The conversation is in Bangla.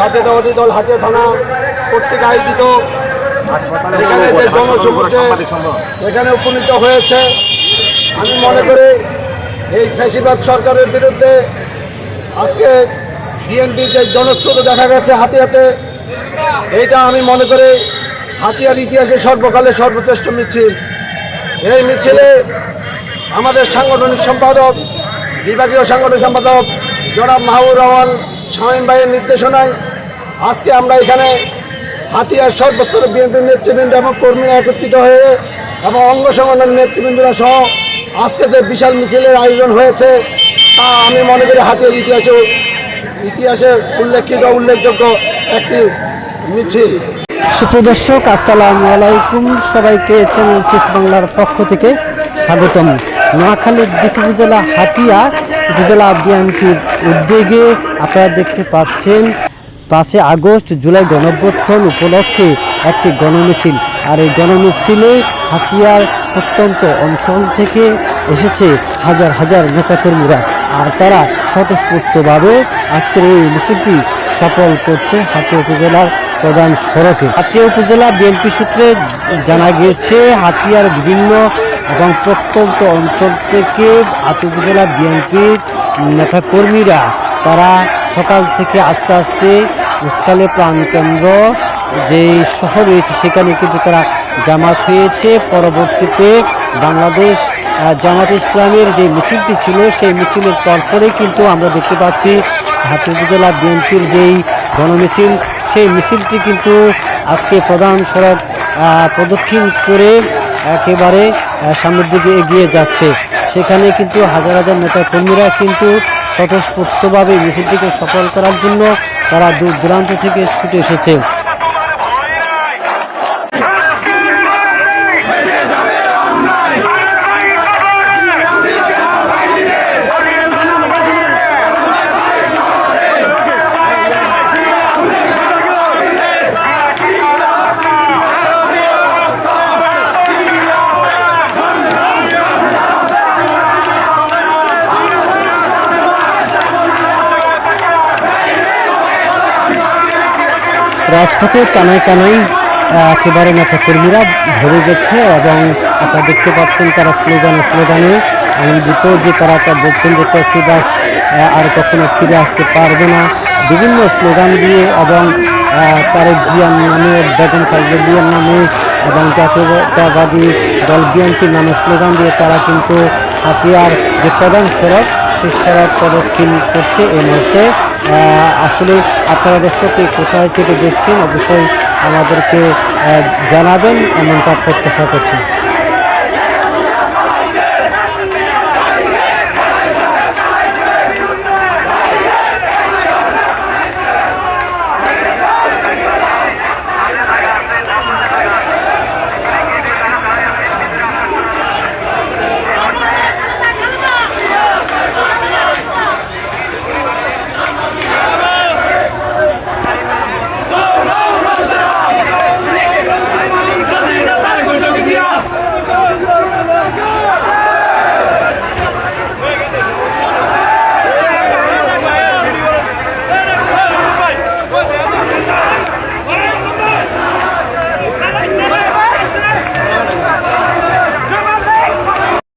জাতীয়তাবাদী দল হাতিয়া থানা কর্তৃক আয়োজিত। এখানে যে জনসমুদ্রে এখানে উপনীত হয়েছে আমি মনে করি এই ফ্যাসিবাদ সরকারের বিরুদ্ধে আজকে বিএনপি যে জনস্রোত দেখা গেছে হাতিয়াতে এইটা আমি মনে করি হাতিয়ার ইতিহাসে সর্বকালে সর্বশ্রেষ্ঠ মিছিল। এই মিছিলে আমাদের সাংগঠনিক সম্পাদক বিভাগীয় সাংগঠনিক সম্পাদক জনাব মাহবুর রহমান শামীম ভাইয়ের নির্দেশনায় আজকে আমরা এখানে হাতিয়ার সর্বস্তরের বিএনপির নেতৃবৃন্দ এবং কর্মীরা একত্রিত হয়ে এবং অঙ্গ সংগঠনের নেতৃবৃন্দরা সহ আজকে যে বিশাল মিছিলের আয়োজন হয়েছে, তা আমি মনে করি হাতিয়ার ইতিহাসে ইতিহাসে উল্লেখিত, উল্লেখযোগ্য একটি মিছিল। সুপ্রদর্শক আসসালামু আলাইকুম। সবাইকে চ্যানেল সিক্স বাংলার পক্ষ থেকে স্বাগতম। নোয়াখালীর দ্বীপ উপজেলা হাতিয়া উপজেলা বিএনপির উদ্যোগে আপনারা দেখতে পাচ্ছেন পাঁচে আগস্ট জুলাই গণঅভ্যুত্থান উপলক্ষে একটি গণমিছিল। আর এই গণমিছিলে হাতিয়ার প্রত্যন্ত অঞ্চল থেকে এসেছে হাজার হাজার নেতাকর্মীরা। আর তারা স্বতঃস্ফূর্তভাবে আজকের এই মিছিলটি সফল করছে হাতিয়া উপজেলার প্রধান সড়কে। হাতিয়া উপজেলা বিএনপি সূত্রে জানা গিয়েছে, হাতিয়ার বিভিন্ন এবং প্রত্যন্ত অঞ্চল থেকে হাতিয়া উপজেলা বিএনপির নেতাকর্মীরা, তারা সকাল থেকে আস্তে আস্তে উস্কালে প্রাণকেন্দ্র যে শহর রয়েছে সেখানে কিন্তু তারা জামাত হয়েছে। পরবর্তীতে বাংলাদেশ জামাত ইসলামের যে মিছিলটি ছিল, সেই মিছিলের পরপরেই কিন্তু আমরা দেখতে পাচ্ছি হাতি জেলা বিএনপির যেই গণমিছিল, সেই মিছিলটি কিন্তু আজকে প্রধান সড়ক প্রদক্ষিণ করে একেবারে সামনের দিকে এগিয়ে যাচ্ছে। সেখানে কিন্তু হাজার হাজার নেতা কর্মীরা কিন্তু স্বতঃস্ফূর্তভাবে মিছিলটিকে সফল করার জন্য তারা দূর দূরান্ত থেকে ছুটে এসেছে। রাজপথে কানায় কানায় একেবারে নেতা কর্মীরা ভরে গেছে এবং আপনারা দেখতে পাচ্ছেন তারা স্লোগানে স্লোগানে আনন্দিত যে তারা তা বলছেন যে প্রেসিডাস আর কখনো ফিরে আসতে পারবে না। বিভিন্ন স্লোগান দিয়ে এবং তারেক জিয়ার নামে, বেগম খালেদা নামে এবং জাতীয়তাবাদী দল বিএনপির নামে স্লোগান দিয়ে তারা কিন্তু হাতিয়ার যে প্রধান সড়ক, সেই সড়ক প্রদক্ষিণ করছে এই মুহূর্তে। আসলে আপনারা দর্শককে কোথায় থেকে দেখছেন? অবশ্যই আমাদেরকে জানাবেন এমনটা প্রত্যাশা করছি।